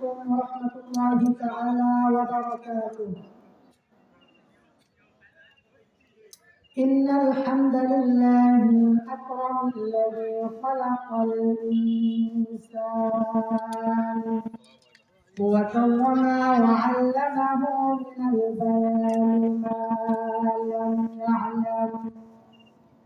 عليكم ورحمة الله تعالى وبركاته. إن الحمد لله الأكرم الذي خلق الإنسان وكرمه وعلمه من البيان ما لم يعلم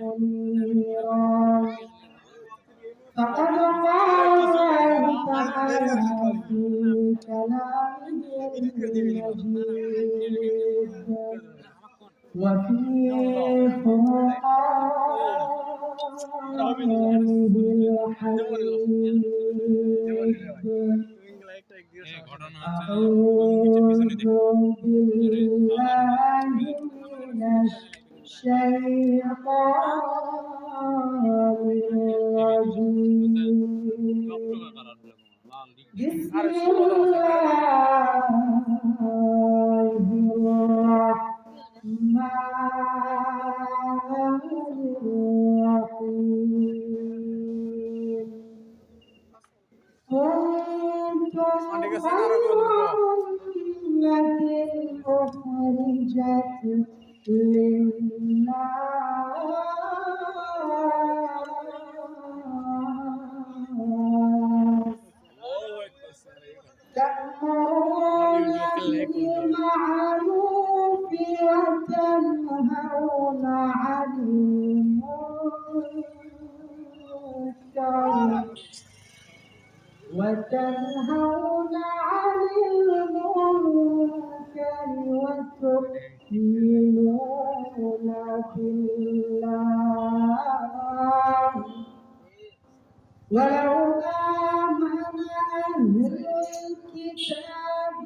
منيرا فقد قال الله تعالى في كلامه المجيد وفي فرقانه الحميد أعوذ بالله من الشيطان الكتاب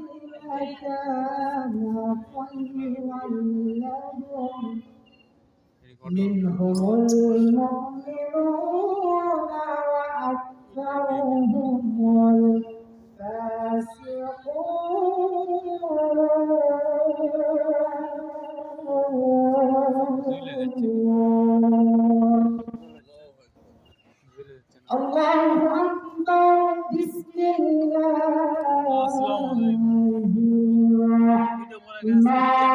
لكان خيرا لهم منهم المؤمنون وأكثرهم الفاسقون الله أكبر بسم আসসালামু আলাইকুম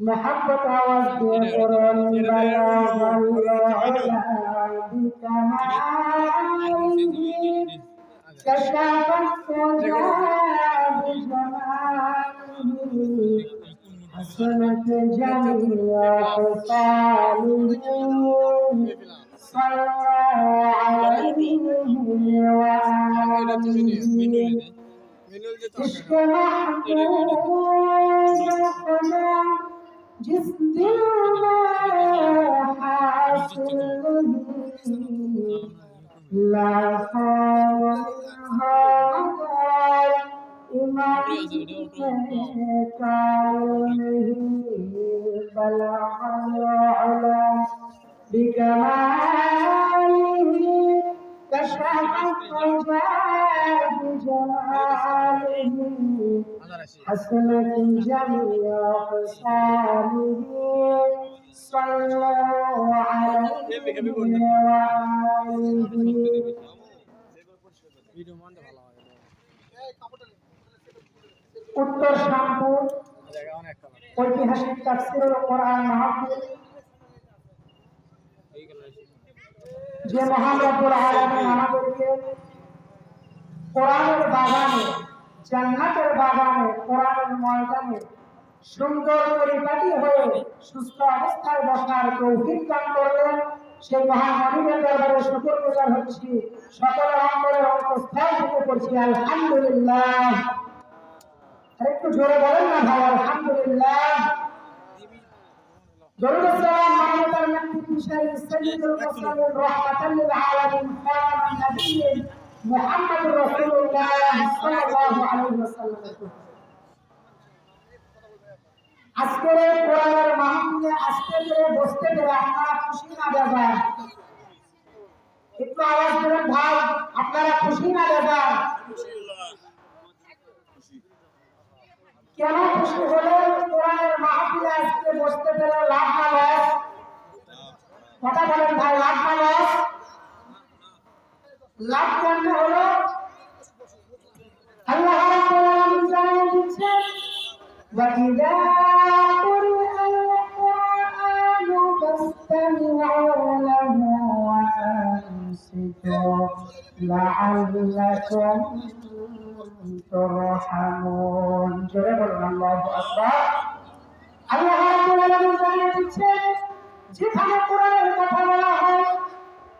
محبت وزدي قرآن بلاغ العبد كما عليه كشفت जिस दिल में हासिल नहीं लाखों हजार इमाम में काल नहीं बला अला بكماله كشف الحجاب بجماله উত্তর শ্যামপুর ঐতিহাসিক যে মহান আমাদেরকে কোরআনের বাগানে জান্নাতের বাগানে কোরআনের ময়দানে সুন্দর পরিপাটি হয়ে সুস্থ অবস্থায় বসার তৌফিক দান করলেন সেই মহান মালিকের দরবারে শুকর গুজার হচ্ছি সকল অন্তরের অন্তঃস্থল থেকে করছি আলহামদুলিল্লাহ একটু জোরে বলেন না ভাই আলহামদুলিল্লাহ درود السلام محمد المهدي بشر السيد المرسلين رحمة للعالمين خاتم النبيين محمد رسول الله صلى الله عليه وسلم আজকের এই কোরআনের মাহফিলে আজকে করে বসতে পেরে আপনারা খুশি না ব্যাপার একটু আওয়াজ দেবেন ভাই আপনারা খুশি না ব্যাপার কেন খুশি হলেন কোরআনের মাহফিলে আজকে বসতে পেরে লাভ না লস কথা বলেন ভাই লাভ না লস লাভ কেন হলো আল্লাহ রাব্বুল আলামিন জানিয়ে দিচ্ছেন وَإِذَا قُرِئَ الْقُرْآنُ فَاسْتَمِعُوا لَهُ وَأَنصِتُوا لَعَلَّكُمْ تُرْحَمُونَ জোরে বলুন আল্লাহু আকবার আল্লাহ রাব্বুল আলামিন জানিয়ে দিচ্ছেন যেখানে কোরআনের কথা বলা হয়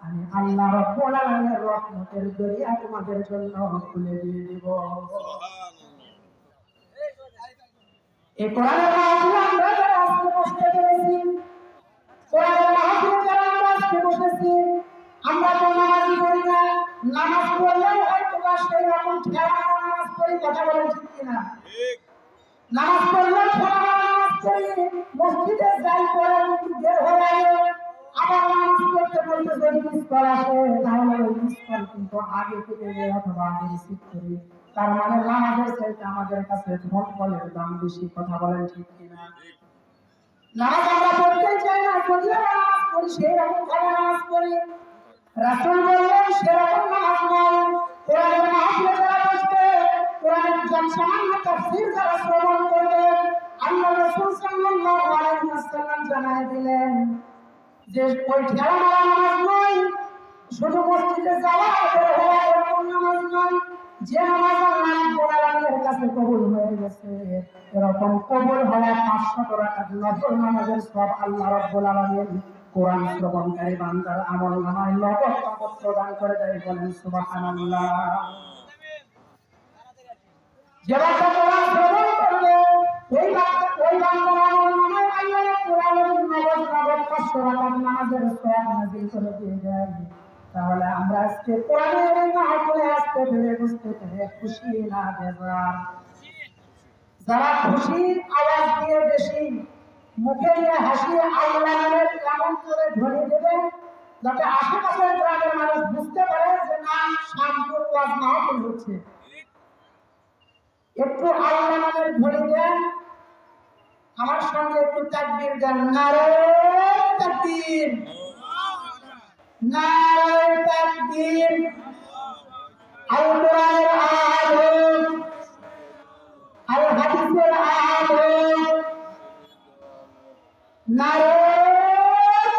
আমি আল্লাহ রাব্বুল আলামিনের রহমতের দরিয়া তোমাদের জন্য খুলে দিয়ে দিব। এই কোরআনের মাহফিলে আমরা যারা আজকে বসতে পেরেছি কোরআনের মাহফিলে যারা আমরা আজকে বসেছি আমরা তো নামাজি করি না নামাজ পড়লেও হয়তো বা সেই রকম ঠেলা নামাজ পড়ি কথা বলেন ঠিক কিনা? নামাজ পড়লে ঠেলা পড়ি মসজিদে যাই কিন্তু বের হয়ে গেল আবার নামাজ পড়তে পড়তে যদি মিস কল তাহলে ওই মিস কল কিন্তু আগে থেকে অথবা আগে রিসিভ করি। তার মানে নামাজের চাইতে আমাদের কাছে ফোন কলের দাম বেশি, কথা বলেন ঠিক কিনা? নামাজ আমরা পড়তেই চাই না, যদিও নামাজ পড়ি সেই রকম ভাবে নামাজ পড়ি। রাসূল বললেন, সেরকম নামাজ নয় কোরআনের মাহফিলে যারা বসবে, কোরআনের জনসামান্য তাফসীর যারা শ্রবণ করবে আল্লাহ রাসূল সাল্লাল্লাহু আলাইহি ওয়াসাল্লাম জানায় দিলেন যে ওই ঠেলা মারা নামাজ নয় শুধু মসজিদে যাওয়া বের হওয়া এরকম নামাজ নয় যে নামাজ আল্লাহ রাব্বুল আলামিনের কাছে কবুল হয়ে গেছে। এরকম কবুল হওয়া পাঁচশত রাকাত নফল নামাজের সব আল্লাহ রাব্বুল আলামিন কোরআন শ্রবণকারী বান্দার আমল নামায় নগদ নগদ প্রদান করে দেয় বলেন সুবহানাল্লাহ। যে বান্দা কোরআন দিয়ে দেয় তাহলে আমরা আজকে আসতে পেরে বুঝতে পেরে খুশি না যারা আওয়াজ দিয়ে বেশি মুখে দিয়ে হাসি করে ধরে যাতে আশেপাশের গ্রামের মানুষ বুঝতে পারে যে না শামপুর ওয়াজ মাহফিল হচ্ছে। একটু আল্লাহ ধরে সঙ্গে একটু তাকবীর দেন নারে তাকবীর। নারে তাকবীর। আল কোরআনের আলোক আল হাদিসের আলোক নারে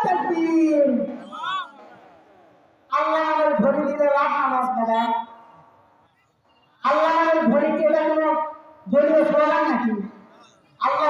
তাকবীর আল্লাহ আমাদের ধরে দিলে লাভ নামাজ পড়া আল্লাহ আমাদের ধরে কি এটা কোনো দলীয় স্লোগান নাকি আল্লাহ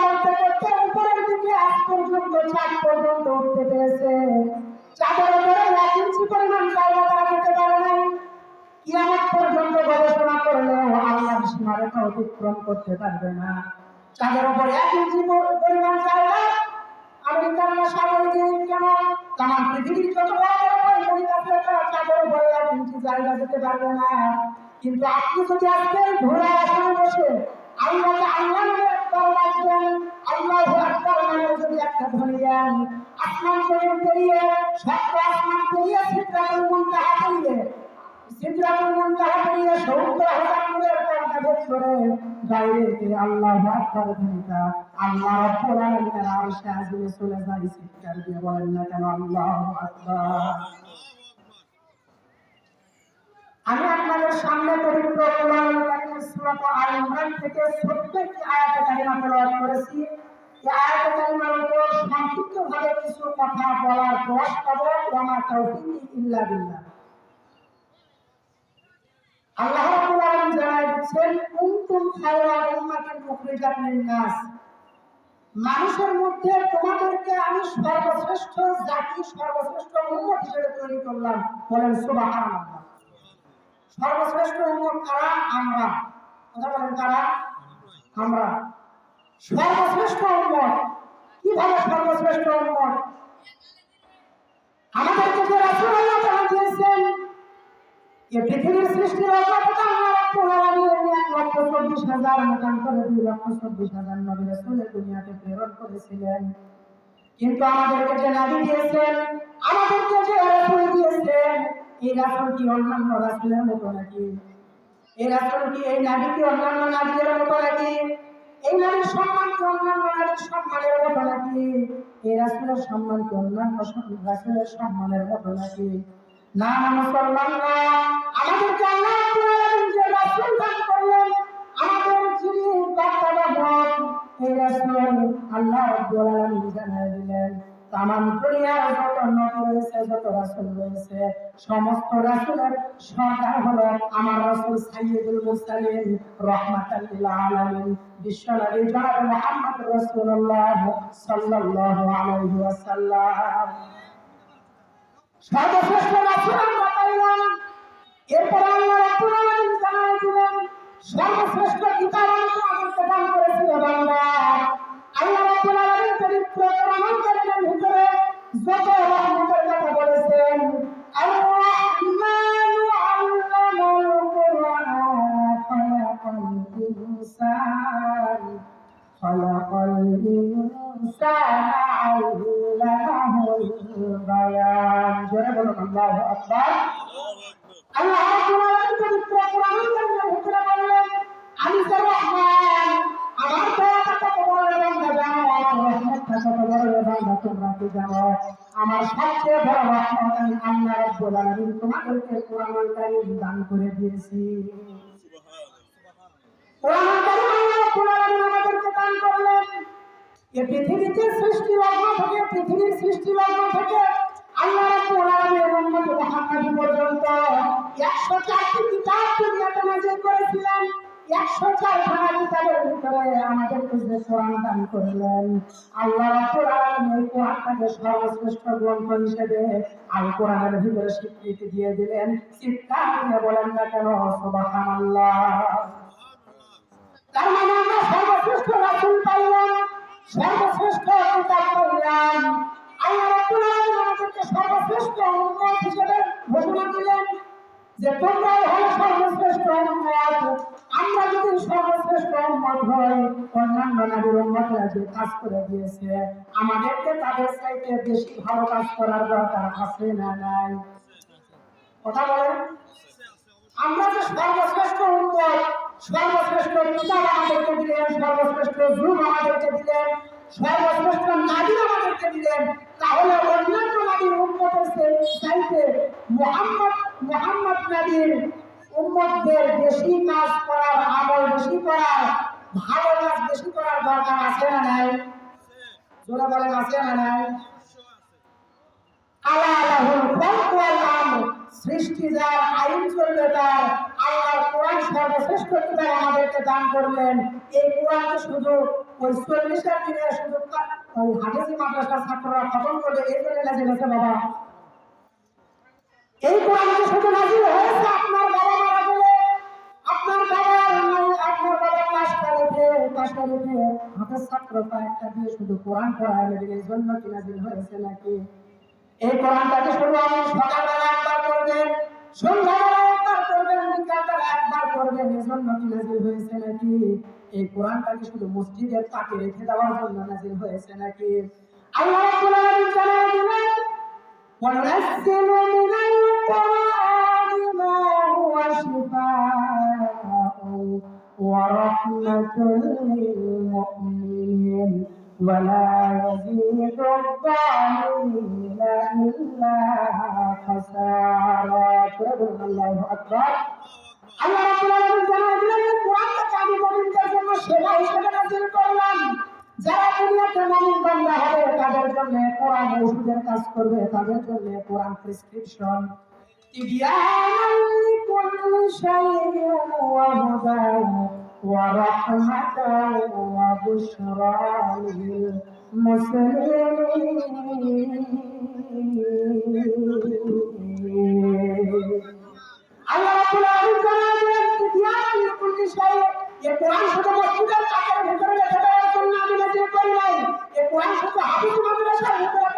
পর্যন্ত চাঁদ পর্যন্ত উঠতে পেরেছে। চাঁদের উপরে এক ইঞ্চি পরিমাণ জায়গা তারা যেতে পারে নাই। কিয়ামত পর্যন্ত গবেষণা করলেও আল্লাহর সীমারেখা অতিক্রম করতে পারবে না। চাঁদের উপরে এক ইঞ্চি পর- পরিমাণ জায়গা। আমেরিকার বৈজ্ঞানিক কেন? তাম পৃথিবীর যত চাঁদের উপরে এক ইঞ্চি জায়গা যেতে পারবে না। কিন্তু আপনি যদি আজকে ঘোড়া আসনে বসে আল্লাহকে আল্লাহ একবার ডাকবেন আল্লাহ আকবার নামে যদি একটা ধ্বনি দেন আসমান জমিন পেরিয়ে ডাইরেক্ট আল্লাহ আকবার আল্লাহ আল্লাহু আকবার আমি আপনাদের সামনে পবিত্র কোরআন আল ইমরান থেকে আয়াত করেছি। এই আয়াত উপর কিছু কথা বলার ইল্লা বিল্লাহ। আল্লাহ রাব্বুল খায়রা মুখরিজাত লিন-নাস। মানুষের মধ্যে তোমাদেরকে আমি সর্বশ্রেষ্ঠ জাতি, সর্বশ্রেষ্ঠ উম্মত হিসেবে তৈরি করলাম। বলেন সুবহানাল্লাহ। সর্বশ্রেষ্ঠ উম্মত কারা? আমরা। কথা বলেন কারা? আমরা। সর্বশ্রেষ্ঠ উম্মত। কীভাবে সর্বশ্রেষ্ঠ উম্মত? আমাদেরকে যে রাসূল আল্লাহ দিয়েছেন, এ পৃথিবীর লক্ষ চব্বিশ হাজার মোটাম করে দুই লক্ষ চব্বিশ হাজার নবী রাসূলের দুনিয়াতে প্রেরণ করেছিলেন। কিন্তু আমাদেরকে যে নাবি দিয়েছেন, আমাদেরকে যে রাসূল দিয়েছেন এই রাসূল কি অন্যান্য রাসূলের মতো নাকি? এই রাসূল কি এই নাবি কি অন্যান্য নাবিদের মতো নাকি? এই নাবির সম্মান কি অন্যান্য নাবির সম্মানের মতো নাকি? এই রাসূলের সম্মান কি অন্যান্য রাসূলের সম্মানের মতো নাকি? না না, মুসলমান না। আমাদেরকে আল্লাহ যে দান করলেন, আমাদের যিনি বার্তাবাহক এই আল্লাহ রাব্বুল আলামিন জানাই দিলেন। তামাম দুনিয়ার যত নবী রয়েছে, যত রাসূল রয়েছে, সমস্ত রাসূলের সরদার হলো আমার রাসূল সাইয়্যিদুল মুরসালিন, রাহমাতাল আলামিন। বিশ্বনবী জনাব মুহাম্মদ রাসূলুল্লাহ সাল্লাল্লাহু আলাইহি ওয়াসাল্লাম। সর্বশ্রেষ্ঠ রাসূল আমরা এরপর আল্লাহ রাব্বুল আলামিন জানাই দিলেন, সর্বশ্রেষ্ঠ কিতাব আমি তোমাদেরকে দান করেছি বান্দা। আল্লাহ রাব্বুল আলামিন পবিত্র কোরআন কারীমের ভিতরে যত রহমতের কথা বলেছেন আর-রহমান আল্লামাল কোরআন খালাকাল ইনসান খালাকাল ইনসান আল্লাহুল বায়ান। জোরে বলুন, আল্লাহু আকবার। আল্লাহ রাব্বুল আলামিন আমি সর্বজ্ঞ আমার রহমতটা কত বড় এবং তোমরা কি জানো আমার সবচেয়ে বড় রহমত আমি আল্লাহ রাব্বুল আলামিন থেকে, পৃথিবীর সৃষ্টি লগ্ন থেকে আল্লাহ রাব্বুল আলামিনের উম্মত মুহাম্মদ পর্যন্ত 104টি কিতাব দুনিয়াতে নাযিল করেছিলেন। 104 খানা কিতাবের ভিতরে আমাদেরকে যে কোরআন দান করলেন। আল্লাহ রাব্বুল আলামিন এই কোরআনটাকে সর্বশ্রেষ্ঠ গ্রন্থ হিসেবে আল কোরআনের ভিতরে স্বীকৃতি দিয়ে দিলেন। চিৎকার দিয়ে বলেন না কেন তার মানে রাসূল আল্লাহ যে তোমরাই হও সর্বশ্রেষ্ঠ উম্মত, আমরা যদি সর্বশ্রেষ্ঠ উম্মত হই, অন্যান্য নারীর উম্মতরা যে কাজ করে দিয়েছে, আমাদেরকে তাদের সাইটে বেশি ভালো কাজ করার দরকার আছে না নাই? কথা বলেন। আমরা যে সর্বশ্রেষ্ঠ উম্মত, সর্বশ্রেষ্ঠ পিতা আমাদেরকে দিলেন, সর্বশ্রেষ্ঠ জুম আমাদেরকে দিলেন সর্বশ্রেষ্ঠ নারী আমাদেরকে বেশি কাজ করার আমল বেশি করার ভালো কাজ বেশি করার দরকার আছে না নাই জোরে আছে ওয়াল আমর সৃষ্টি যার আইন চলবে তার আল্লাহর কোরআন সর্বশ্রেষ্ঠ আমাদেরকে দান করলেন। এই কোরআনকে শুধু ওই শুধু ওই মাদ্রাসার ছাত্ররা খতম করবে, এই জন্য নাজিল হয়েছে বাবা। এই শুধু নাজিল হয়েছে আপনার বাবা মারা আপনার আপনার বাবার পাশটা রেখে পাশটা রেখে হাতের দিয়ে শুধু কোরআন পড়ায় নেবেন এই জন্য কি হয়েছে নাকি? এই কোরআনটাকে শুধু আপনি সকালবেলা একবার করবেন বিকালবেলা একবার করবেন এজন্য কি নাজিল হয়েছে নাকি এই কোরআনটাকে শুধু মসজিদের তাকে রেখে দেওয়ার জন্য নাজিল হয়েছে নাকি আল্লাহ রাব্বুল আলামিন জানাই দিলেন وننزل من القرآن ما هو شفاء ورحمة للمؤمنين ولا يزيد الظالمين إلا خسارا قل الله أكبر আল্লাহ রাব্বুল আলামিন জানাই দিলেন এই কোরআনটাকে আমি মুমিনদের জন্য সেবা হিসেবে নাযিল করলাম যারা দুনিয়াতে মুমিন বান্দা হবে তাদের জন্য কোরআন ওষুধের কাজ করবে তাদের জন্য কোরআন প্রেসক্রিপশন تبيانا لكل شيء وهدى ورحمة وبشرى للمسلمين আল্লাহ রাব্বুল আলামিন জানালেন ভিতরে রেখে দেওয়ার জন্য করি নাই। এই কোরআন শুধু হাফিজ মাদ্রাসার ভিতরে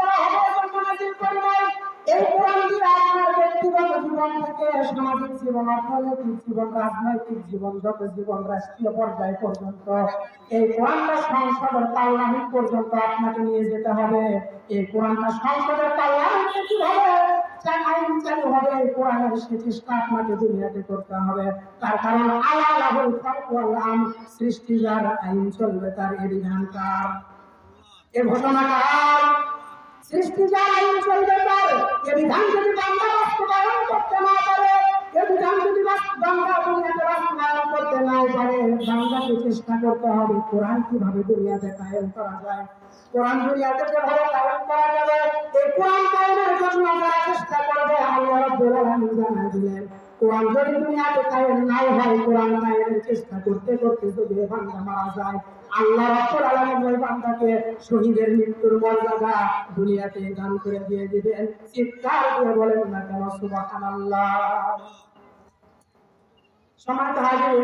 করি নাই। এই কোরআন দিয়ে আপনার ব্যক্তিগত জীবন থেকে, সামাজিক জীবন, অর্থনৈতিক জীবন, রাজনৈতিক জীবন, যত জীবন রাষ্ট্রীয় পর্যায় পর্যন্ত, এই কোরআনটা সংসদের পার্লামেন্ট পর্যন্ত আপনাকে নিয়ে যেতে হবে। এই কোরআনটা সংসদের পার্লামেন্টে কীভাবে চাই, আইন চালু হবে কোরআনের চেষ্টা আপনাকে দুনিয়াতে করতে হবে। তার কারণ আল্লাহ লাহুল ওয়াল আমর, সৃষ্টি যার আইন চলবে তার এ বিধান কার এ ঘোষণাকার, সৃষ্টি যার আইন চলবে তার এ বিধান যদি বাংলা বাস্তবায়ন করতে করতে হবে কোরআন কীভাবে দুনিয়াতে কায়েম করা যায়? কোরআন দুনিয়াতে যেভাবে কায়েম করা যাবে, এই কোরআন কায়েমের জন্য যারা চেষ্টা করবে আল্লাহ রাব্বুল আলামিন জানাই দিলেন, কোরআন যদি দুনিয়াতে কায়েম হয়, কোরআন কায়েমের চেষ্টা করতে করতে যদি বান্দা মারা যায়, আল্লাহ রাব্বুল আলামিন ওই বান্দাকে শহীদের মৃত্যুর মর্যাদা দুনিয়াতে দান করে দিয়ে দিবেন। চিৎকার বলেন না কেন? সুবহানাল্লাহ। সমাজ হাজির